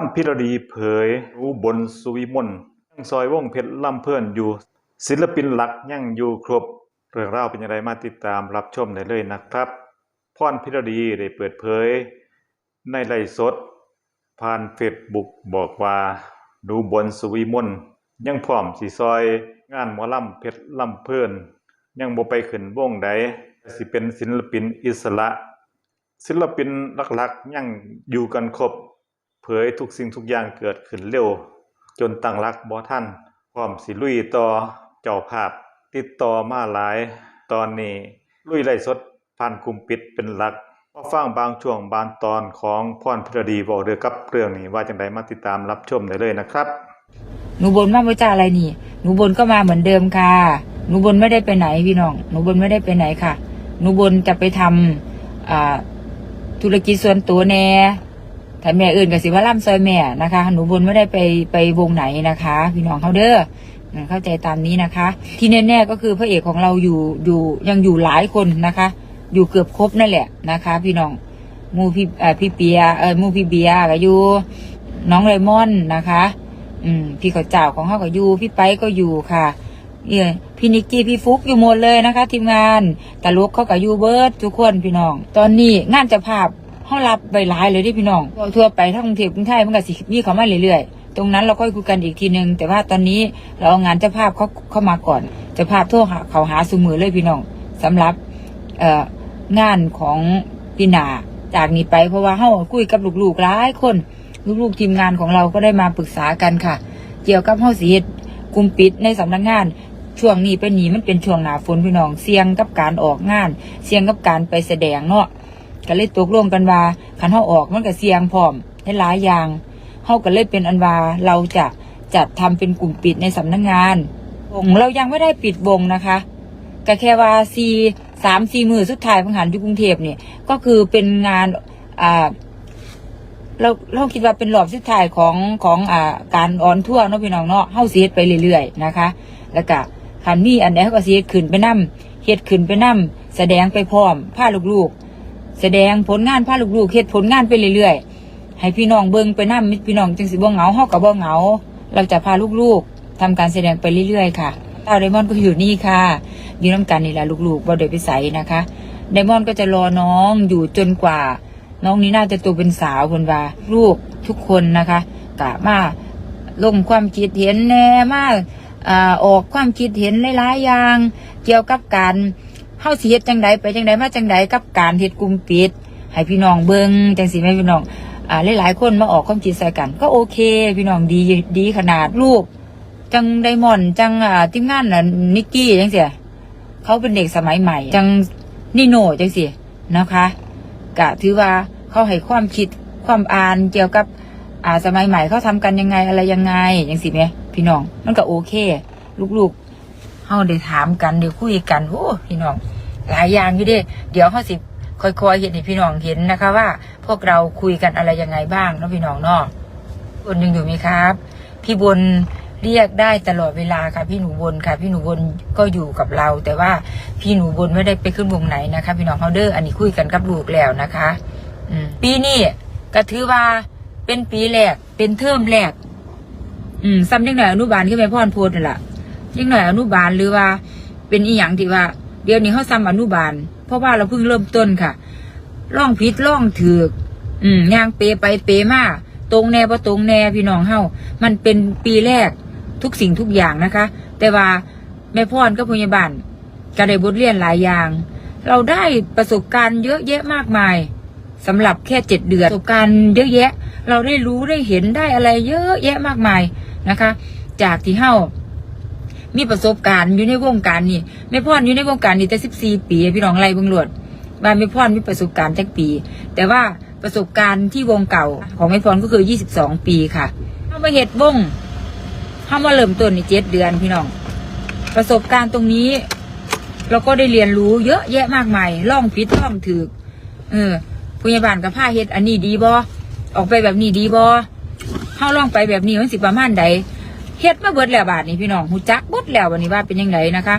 รพิรดีเผยรู้บนสุวิมลยังซอยวงเพชรลำเพื่อนอยู่ ศิลปินหลักยังอยู่ครบ เรื่องราวเป็นอย่างไรมาติดตามรับชมได้เลยนะครับพรพิรดีได้เปิดเผย ในไลฟ์สด ผ่านเฟซบุ๊กบอกว่าดูบนสุวิมลยังพร้อมสิซอย งานหมอลำเพชรลำเพื่อนยังบ่ไปขึ้นวงใดสิเป็นศิลปินอิสระ ศิลปินหลักๆยังอยู่กันครบ เผยทุกสิ่งทุกอย่างเกิดขึ้นเร็ว จนตั้งรักบ่ทันพร้อมสิลุยต่อเจ้าภาพ ติดต่อมาหลาย ตอนนี้ลุยไล่สดผ่านกลุ่มปิดเป็นหลักมาฟังบางช่วงบางตอนของพรพิรดีบอกเด้อกับเรื่องนี้ว่าจังไดมาติดตามรับชมได้เลยนะครับหนูบนมาบ่จ้าอะไรนี่ หนูบนก็มาเหมือนเดิมค่ะ หนูบนไม่ได้ไปไหนพี่น้อง หนูบนไม่ได้ไปไหนค่ะ หนูบนจะไปทำอ่าธุรกิจส่วนตัวแน่ ถ้าแม่อื่นกับสิว่าล่ำซอยแม่นะคะ หนูบนไม่ได้ไปไปวงไหนนะคะ พี่น้องเขาเด้อเข้าใจตามนี้นะคะ ที่แน่ๆก็คือพระเอกของเราอยู่อยู่ยังอยู่หลายคนนะคะ อยู่เกือบครบนั่นแหละนะคะ พี่น้องมูพี่เอ่อพี่เปียเออมูพี่เบียก็อยู่น้องไรมอนนะคะ อืม พี่เขาเจ้าของเขาก็อยู่พี่ไปก็อยู่ค่ะเอ่อพี่นิกกี้พี่ฟุกอยู่หมดเลยนะคะ ทีมงานตลกเขาก็อยู่เบิร์ดทุกคนพี่น้อง ตอนนี้งานจะภาพ เขารับใบลายเลยเดิพี่น้องทั่วไปทั้งกรุงเทพกรุงไทยมันก็สิมีเขามาเรื่อยๆ ตรงนั้นเราก็คุยกันอีกทีนึง แต่ว่าตอนนี้เราเอางานเจ้าภาพเขาเข้ามาก่อนเจ้าภาพทรหาเขาหาสุมือเลยพี่น้องสำหรับเอ่องานของพี่นาจากนี้ไปเพราะว่าเฮาคุยกับลูกๆหลายคนลูกๆทีมงานของเราก็ได้มาปรึกษากันค่ะ เกี่ยวกับเฮาสิเฮ็ดกลุ่มปิดในสำนักงาน ช่วงนี้เป็นหนีมันเป็นช่วงหนาฝนพี่น้องเสี่ยงกับการออกงาน เสี่ยงกับการไปแสดงเนาะ ก็เลยตกลงกันว่าคันเฮาออกมันก็เสี่ยงพร้อมในหลายอย่างเฮาก็เลยเป็นอันว่าเราจะจัดทำเป็นกลุ่มปิดในสำนักงานวงเรายังไม่ได้ปิดวงนะคะก็แค่ว่าซีสามสี่มือสุดท้ายพังหันอยู่กรุงเทพเนี่ยก็คือเป็นงานอ่าเราเราคิดว่าเป็นรอบสุดท้ายของของอ่าการออนทั่วเนาะพี่น้องเนาะเฮาเฮ็ดไปเรื่อยๆนะคะ แล้วก็คันมีอันใดเขาก็เฮ็ดขึ้นไปนํเฮ็ดขึ้นไปนํแสดงไปพร้อมพาลูกๆ แสดงผลงานพาลูกๆเฮ็ดผลงานไปเรื่อยๆ ให้พี่น้องเบิ่งไปนํพี่น้องจังสิบ่เหงาเฮาก็บ่เหงา เราจะพาลูกๆทำการแสดงไปเรื่อยๆ ค่ะเต้าไดมอนด์ก็อยู่นี่ค่ะ อยู่น้ำกันนี่แหละลูกๆบ่ได้ไปใสนะคะไดมอนด์ก็จะรอน้องอยู่จนกว่า น้องนี่น่าจะโตเป็นสาวคนว่าลูกทุกคนนะคะกะมาลงความคิดเห็นแน่มาอ่าออกความคิดเห็นหลายๆอย่าง เกี่ยวกับการ เฮาสิเฮ็ดจังใดไปจังใดมาจังใดกับการเฮ็ดกลุ่มปิด ให้พี่น้องเบิ่งจังสิแม่พี่น้องอ่าหลายๆคนมาออกความคิดใส่กัน ก็โอเค พี่น้องดีดีขนาดลูก จังไดมอนจังอ่าทีมงานน่ะนิกกี้จังเสียเขาเป็นเด็กสมัยใหม่ จังนิโน่จังสินะคะกะถือว่าเขาให้ความคิดความอ่านเกี่ยวกับอ่าสมัยใหม่เขาทำกันยังไงอะไรยังไงอย่างสิไหมพี่น้องมันก็โอเค ลูกๆเขาได้ถามกันได้คุยกันโอ้พี่น้อง หลายอย่างอยู่เด้ เดี๋ยวเขาสิค่อยๆเห็นให้พี่น้องเห็นนะคะ ว่า พวกเราคุยกันอะไรยังไงบ้างนะพี่น้องเนาะคนยังอยู่ไหมครับ พี่บนเรียกได้ตลอดเวลาค่ะ พี่หนูบนค่ะ พี่หนูบนก็อยู่กับเรา แต่ว่าพี่หนูบนไม่ได้ไปขึ้นวงไหนนะคะ พี่น้องเขาเด้ออันนี้คุยกันกับลูกแล้วนะคะอืมปีนี้ก็ถือว่าเป็นปีแรกเป็นเทอมแรก อืมซ้ำยังหน่อยอนุบาลก็แม่พ่อนโพดนั่นแหละยังหน่อยอนุบาลหรือว่า เป็นอีหยังที่ว่า เดี๋ยวนี้เขาซ้ำอนุบาล เพราะว่าเราเพิ่งเริ่มต้นค่ะล่องผิดล่องถืออืมยางเปไปเปมาตรงแน่บ่ตรงแน่พี่น้องเฮามันเป็นปีแรกทุกสิ่งทุกอย่างนะคะ แต่ว่าแม่พ่อนก็พยาบาลก็ได้บทเรียนหลายอย่าง เราได้ประสบการณ์เยอะแยะมากมายสำหรับแค่เจ็ดเดือนประสบการณ์เยอะแยะ เราได้รู้ได้เห็นได้อะไรเยอะแยะมากมายนะคะ จากที่เฮา มีประสบการณ์อยู่ในวงการนี่แม่พ่อนอยู่ในวงการนี่แต่สิบสี่ปีพี่น้องไรบิ่งหลวดว่าแม่พ่อนมีประสบการณ์จักปี แต่ว่าประสบการณ์ที่วงเก่าของแม่พ่อนก็คือยี่สิบสองปีค่ะเฮามาเฮ็ดวงเฮามาเริ่มต้นนี่เจ็ดเดือนพี่น้อง ประสบการณ์ตรงนี้ เราก็ได้เรียนรู้เยอะแยะมากมายล่องผิดล่องถือเออพยาบาลกับผ้าเฮ็ดอันนี้ดีบอออกไปแบบนี้ดีบอเฮาล่องไปแบบนี้มันสิประมาณใด เฮ็ดมาเบิดแล้วบาทนี้พี่น้องหูจักเบิดแล้ววันนี้ว่าเป็นยังไงนะคะ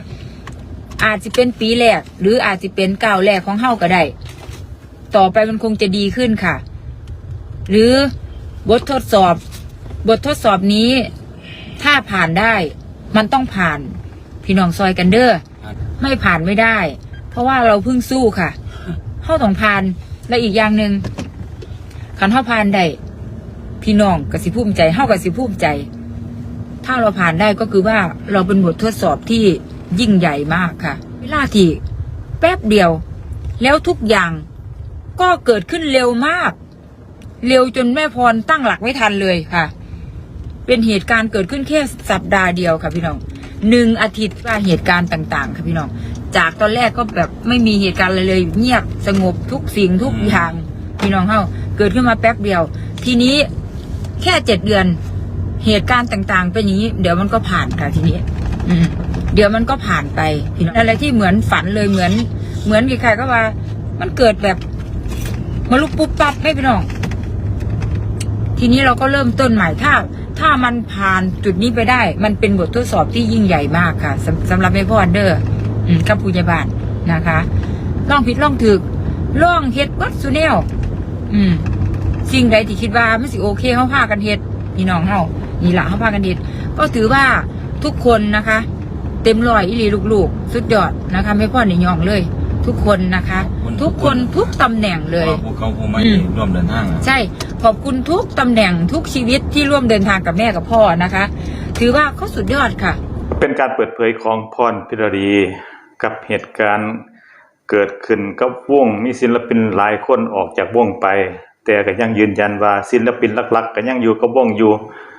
อาจจะเป็นปีแรก หรืออาจจะเป็นก้าวแรกของเฮาก็ได้ ต่อไปมันคงจะดีขึ้นค่ะ หรือบททดสอบ บททดสอบนี้ ถ้าผ่านได้ มันต้องผ่าน พี่น้องซอยกันเด้อไม่ผ่านไม่ได้ เพราะว่าเราเพิ่งสู้ค่ะเข้าต้องผ่านและอีกอย่างหนึ่งขันเข้าผ่านได้พี่น้องกับสิภูมิใจเข้ากับสิภูมิใจ ถ้าเราผ่านได้ก็คือว่าเราเป็นบททดสอบที่ยิ่งใหญ่มากค่ะ เวลาที่แป๊บเดียว แล้วทุกอย่างก็เกิดขึ้นเร็วมาก เร็วจนแม่พรตั้งหลักไม่ทันเลยค่ะ เป็นเหตุการณ์เกิดขึ้นแค่สัปดาห์เดียวค่ะพี่น้องหนึ่งอาทิตย์ว่าเหตุการณ์ต่างๆ ค่ะพี่น้อง จากตอนแรกก็แบบไม่มีเหตุการณ์อะไรเลย เงียบสงบทุกสิ่งทุกอย่างพี่น้องเฮาเกิดขึ้นมาแป๊บเดียว ทีนี้แค่เจ็ดเดือน เหตุการณ์ต่างๆ เป็นอย่างนี้ เดี๋ยวมันก็ผ่านค่ะทีนี้ อืมเดี๋ยวมันก็ผ่านไปอะไรที่เหมือนฝันเลยเหมือน เหมือนใครๆก็ว่า มันเกิดแบบมาลุกปุ๊บปั๊บไม่พี่น้องทีนี้เราก็เริ่มต้นใหม่ถ้า ถ้ามันผ่านจุดนี้ไปได้ มันเป็นบททดสอบที่ยิ่งใหญ่มากค่ะสำสำหรับแม่พ่ออันเดอร์กับผู้ใหญ่บ้านนะคะล่องผิดล่องถึกล่องเฮ็ดวัดสุแนวอืม สิ่งใดที่คิดว่าไม่สิโอเคเขาพากันเฮ็ดพี่น้องเฮา นี่ละเขาพากันเฮ็ดก็ถือว่าทุกคนนะคะ เต็มร้อยอีหลีลูกๆ สุดยอดนะคะ ไม่พ่อในยองเลย ทุกคนนะคะ ทุกคนทุกตำแหน่งเลยพราะพวกเขาผู้ไม่อืมร่วมเดินทางอะใช่ขอบคุณทุกตำแหน่งทุกชีวิตที่ร่วมเดินทางกับแม่กับพ่อนะคะ ถือว่าเขาสุดยอดค่ะ เป็นการเปิดเผยของพรพิรดีกับเหตุการณ์เกิดขึ้นกับวงมีศิลปินหลายคนออกจากวงไป แต่ก็ยังยืนยันว่าศิลปินหลักๆก็ยังอยู่กับวงอยู่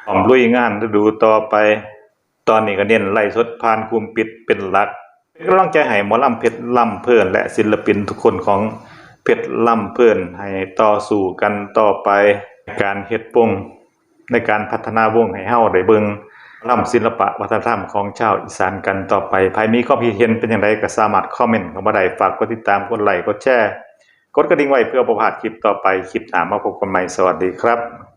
พร้อมลุยงานฤดูต่อไป ตอนนี้ก็เน้นไล่สดผ่านคุมปิดเป็นหลักเป็นกำลังใจให้หมอลำเพชรลำเพิ่นและศิลปินทุกคนของเพชรลำเพิ่นให้ต่อสู้กันต่อไป การเฮ็ดวงในการพัฒนาวงให้เฮาได้เบิงล่ำศิลปะวัฒนธรรมของชาวอีสานกันต่อไปภายมีความคิดเห็นเป็นอย่างไรก็สามารถคอมเมนต์เข้ามาได้ฝากกดติดตามกดไลค์กดแชร์กดกระดิ่งไว้เพื่อบ่พาดคลิปต่อไปคลิปหน้ามาพบกันใหม่สวัสดีครับ